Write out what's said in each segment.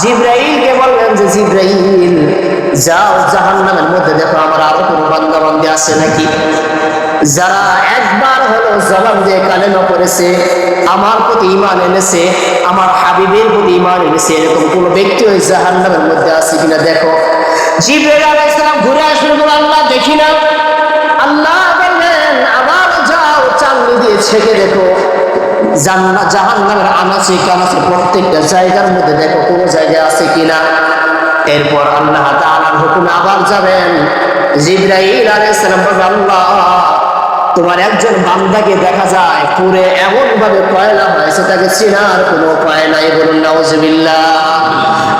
জিব্রাইলকে বললেন যে, জিব্রাইল, যাও জাহান্নামের মধ্যে। দেখো, আমার আরও কোনো বান্দা বান্দি আছে নাকি? যারা একবার হলো জবাব দিয়ে কালেমা করেছে আমার প্রতি ইমান এনেছে, আমার হাবিবের প্রতি ইমান এনেছে, এরকম কোন ব্যক্তি ওই জাহান্নামের মধ্যে আছে কিনা দেখো? জিব্রাইল আলাইহিস সালাম ঘুরে আসলে আল্লাহ, দেখি না। আল্লাহ বললেন আবার যাও চান্দি দিয়ে ছেকে দেখো। জান্নাত আনাচে কানাচে প্রত্যেকটা জায়গার মধ্যে দেখো কোনো জায়গায় আছে কিনা। এরপর আল্লাহ তাআলার হুকুমে আবার যাবেন। জিব্রাইল আল্লাহ, তোমার একজন বান্দাকে দেখা যায়, পুরে এমন ভাবে কয়লা হয়েছে তাকে চিনার কোনো উপায় নাই, বলুন নাউজুবিল্লাহ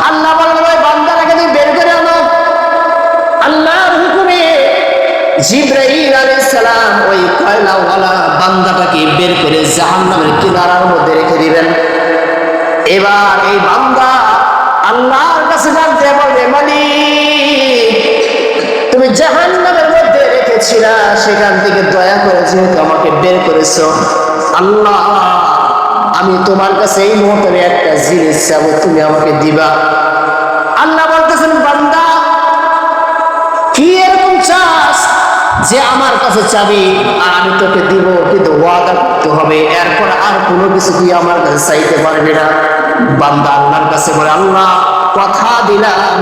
আল্লাহ বলবেন ওই বান্দাটাকে তুমি বের করে আনো। আল্লাহর হুকুমে জিব্রাইল আলাইহিস সালাম ওই কয়লাওয়ালা বান্দাটাকে বের করে জাহান্নামের কিনারার মধ্যে রেখে দিবেন। এবার এই বান্দা আল্লাহর কাছে জানতে বলবে মালিক, তুমি জাহান্নামের মধ্যে রেখেছিলা, সেখান থেকে দয়া করে যেহেতু আমাকে বের করেছ, আল্লাহ, আমি তোমার কাছে এই মুহূর্তে একটা জিনিস চাবো, তুমি আমাকে দিবা। যে আমার কাছে চাবি, আর আমি তোকে দিব, কিন্তু ওয়াদা করতে হবে। এরপর আর কোনো কিছু তুই আমার কাছে চাইতে পারবি না। বান্দা আল্লাহর কাছে বলে, আল্লাহ, কথা দিলাম।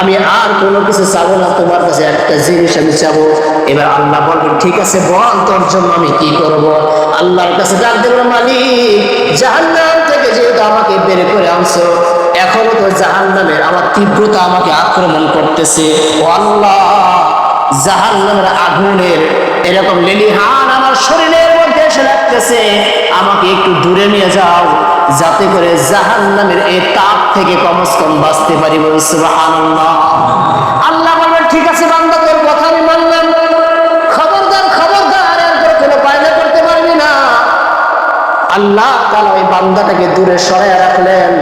আমি আর কোনো কিছু চাবো না, তোমার কাছে একটা জিনিস আমি চাবো। এবার আল্লাহ বলবেন ঠিক আছে, বল তোর জন্য আমি কি করব? আল্লাহর কাছে ডাক দেব মালিক, জাহান্নাম থেকে যেহেতু আমাকে বের করে আনছো, এখনও তো জাহান্নামের আমার তীব্রতা আমাকে আক্রমণ করতেছে। ও আল্লাহ জাহান্নামের আগুনের এরকম লেলিহান আমার শরীরের মধ্যে এসে লাগতেছে। আমাকে একটু দূরে নিয়ে যাও, যাতে করে জাহান্নামের এই তাপ থেকে কমস কম বাঁচতে পারি সুবহানাল্লাহ। আল্লাহ বলবেন, ঠিক আছে বান্দা কথা আমি মানলাম। খবরদার খবরদার এরপর কোনো পায়না করতে পারবি না। আল্লাহ তাআলা ওই বান্দাটাকে দূরে সরায় রাখলেন।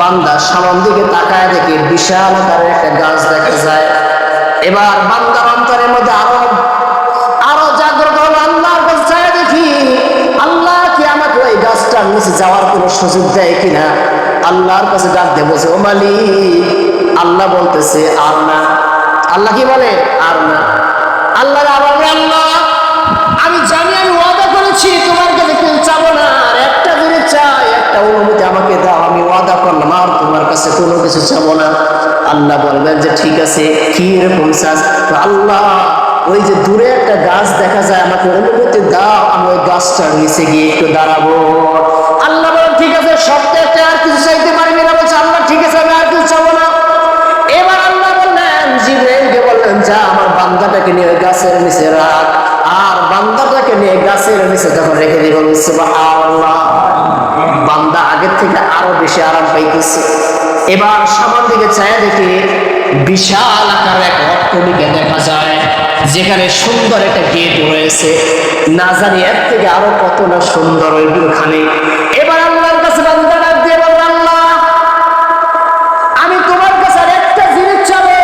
বান্দা সামন দিকে তাকায় দেখে বিশাল আকারের একটা গাছ দেখা যায়। এবার বান্দার অন্তরের মধ্যে আরও আরও জাগ্রত হলো, আল্লাহর কাছে দেখি, আল্লাহ কি আমাকে ওই গাছটার নিচে যাওয়ার কোনো সুযোগ দেয় কিনা? আল্লাহর কাছে ডাক দেবো যে ও মালিক, আল্লাহ বলতেছে, আর না। আল্লাহ কি বলে? আর না। আল্লাহ আবার আল্লাহ, আমি জানি, আমি ওয়াদা করেছি, তোমার কাছে কেউ চাবো না, আর একটা জিনিস চাই একটা অনুমতি আমাকে দাও, আমি ওয়াদা করলাম, আর তোমার কাছে কোনো কিছু চাবো না। আল্লাহ বলবেন যে, ঠিক আছে, কি এরকম তো আল্লাহ ওই যে দূরে একটা গাছ দেখা যায়, আমাকে অনুমতি দাও, আমি ওই গাছটার নিচে গিয়ে একটু দাঁড়াবো। আল্লাহ বলেন, ঠিক আছে সপ্তাহে আর কিছু চাইতে পারবি না বলছে, আল্লাহ, ঠিক আছে, আমি আর কিছু চাবো না। এবার আল্লাহ বললেন, জিব্রাইলকে বললেন, যা, আমার বান্দাটাকে নিয়ে ওই গাছের নিচে রাখ। আর বান্দাটাকে নিয়ে গাছের নিচে যখন রেখে দিব বান্দা আগের থেকে আরও বেশি আরাম পাইতেছে। এবার সামান দিকে চায় দেখে বিশাল আকার এক অট্টলিকা দেখা যায়, যেখানে সুন্দর একটা গেট রয়েছে। না জানি এর থেকে আরও কত না সুন্দর ওইখানে এবার আল্লাহর কাছে বান্দা ডাক দিয়ে আল্লাহ, আমি তোমার কাছে আর একটা জিনিস চাবো।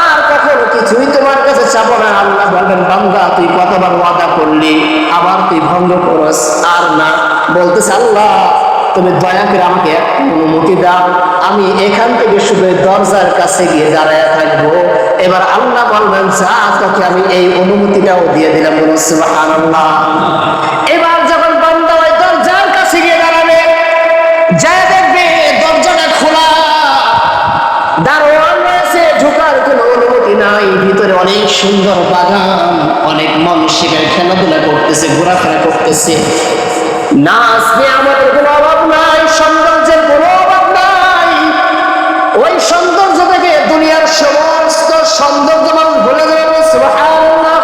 আর কখনো কিছুই তোমার কাছে চাবো না। আল্লাহ বলবেন, বান্দা, তুই কতবার ওয়াদা করলি? আবার তুই ভঙ্গ করস, আর না। বলতেছে, আল্লাহ তুমি দয়া করে আমাকে একটা অনুমতি দাও। আমি এখান থেকে শুধু দরজার কাছে গিয়ে দাঁড়ায় থাকব। এবার আল্লাহ বলবেন, যা তোকে আমি এই অনুমতিটাও দিয়ে দিলাম সুবহানাল্লাহ। এবার দরজার কাছে গিয়ে দরজাটা খোলা। ঢোকার কোনো নাই। ভিতরে অনেক সুন্দর বাগান, অনেক মানুষ সেখানে খেলাধুলা করতেছে, ঘোরাফেরা করতেছে। নাচ নিয়ে আমাদের কোনো অভাব নাই সৌন্দর্যের কোনো অভাব নাই। ওই সৌন্দর্য থেকে দুনিয়ার সমস্ত সৌন্দর্য মানুষ ভুলে যাবে সুবহানাল্লাহ।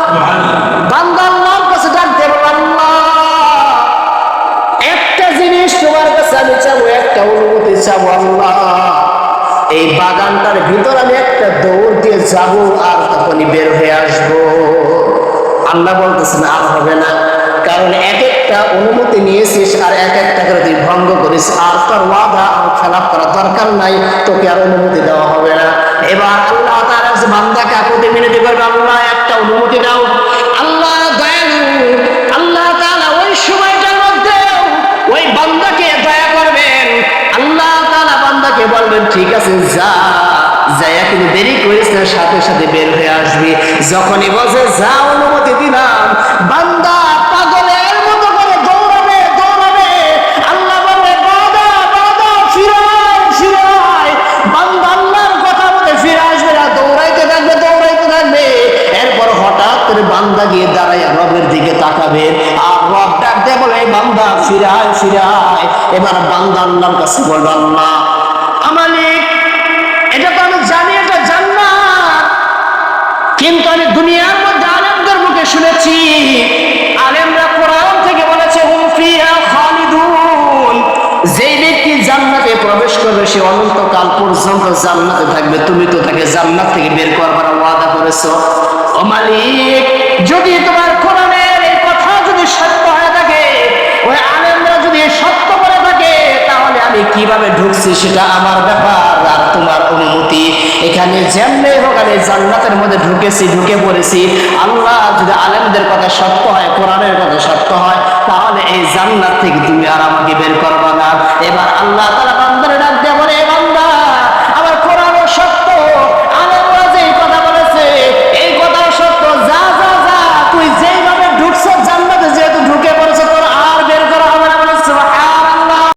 কাছে ডাক দেবো একটা জিনিস তোমার কাছে আমি চাবো একটা অনুমতি চাবো আল্লাহ। এই বাগানটার ভিতর আমি একটা দৌড় দিয়ে যাব আর তখনই বের হয়ে আসব। আল্লাহ বলতেছেন আর হবে না। কারণ এক একটা অনুমতি নিয়েছিস আর এক একটা করে তুই ভঙ্গ করিস। আর তোর ওয়াদা আর খেলাপ করার দরকার নাই, তোকে আর অনুমতি দেওয়া হবে না। এবার আল্লাহ তার বান্দা কাকুতে মিনতি করবে, আল্লাহ একটা অনুমতি দাও। আল্লাহ দয়ালু আল্লাহ তাআলা ওই সময়টার মধ্যে ওই বান্দাকে দয়া করবেন। আল্লাহ তাআলা বান্দাকে বলবেন, ঠিক আছে, যা যাইয়া কিন্তু দেরি করিস না, সাথে সাথে বের হয়ে আসবি। যখনই বসে যা অনুমতি দিলাম বান্দা পাগলের মতো করে দৌড়াবে দৌড়াবে আল্লাহ বলবে বাদা বাদা ফিরায় ফিরায় বান্দা আল্লাহর কথা বলে ফিরে আসবে না দৌড়াইতে থাকবে দৌড়াইতে থাকবে এরপর হঠাৎ করে বান্দা গিয়ে দাঁড়ায় রবের দিকে তাকাবে আর রব ডাক দিয়ে বলে বান্দা ফিরায় এবার বান্দা আল্লাহর কাছে বলবে, আল্লাহ, আমালিক, এটা তো আমি জানি, এটা জান্নাত। কিন্তু আমি দুনিয়ার মধ্যে আলেমদের মুখে শুনেছি, আলেমরা কোরআন থেকে বলেছে, হুম ফিহা খালিদুন। যেই ব্যক্তি জান্নাতে প্রবেশ করবে, সে অনন্তকাল পর্যন্ত জান্নাতে থাকবে। তুমি তো তাকে জান্নাত থেকে বের করবার ওয়াদা করেছ। ও মালিক দিয়েছি সেটা আমার ব্যাপার আর তোমার অনুমতি। এখানে যেমনি হোক আমি জান্নাতের মধ্যে ঢুকেছি, ঢুকে পড়েছি। আল্লাহ যদি আলেমদের কথা সত্য হয়, কোরআনের কথা সত্য হয়, তাহলে এই জান্নাত থেকে তুমি আর আমাকে বের করবা না। এবার আল্লাহ তারা বান্দারে ডাক দেয়